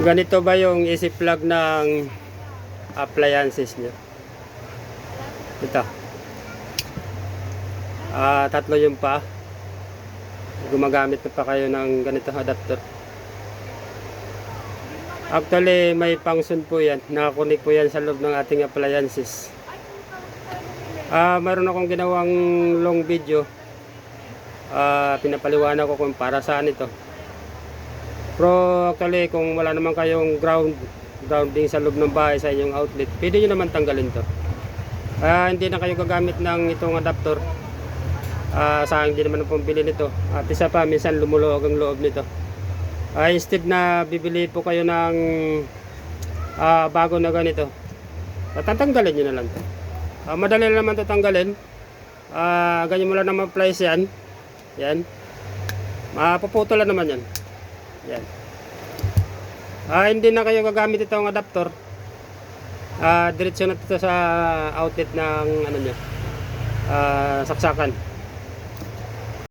Ganito ba yung easy plug ng appliances nyo? Ito. Ah, tatlo yung pa. Gumagamit na pa kayo ng ganito adapter. Actually, may function po yan. Nakakunik po yan sa loob ng ating appliances. Ah, mayroon akong ginawang long video. Ah, pinapaliwanag ko kung para saan ito. Pero actually, kung wala naman kayong ground, grounding sa loob ng bahay sa inyong outlet, pwede nyo naman tanggalin to. Ah, hindi na kayo gagamit ng itong adapter. Ah, sa hindi naman pong bili nito. At isa pa, minsan lumuluwag ang loob nito. Ah, instead na bibili po kayo ng ah, bago na ganito, tatanggalin nyo na lang to. Ah, madali lang naman to tanggalin. Ah, ganyan mo lang naman place yan. Yan. Mapuputo lang naman yan. Yan. Ah, hindi na kayo gagamit itong adapter. Ah, diretso na ito sa outlet ng ano nyo. Ah, saksakan.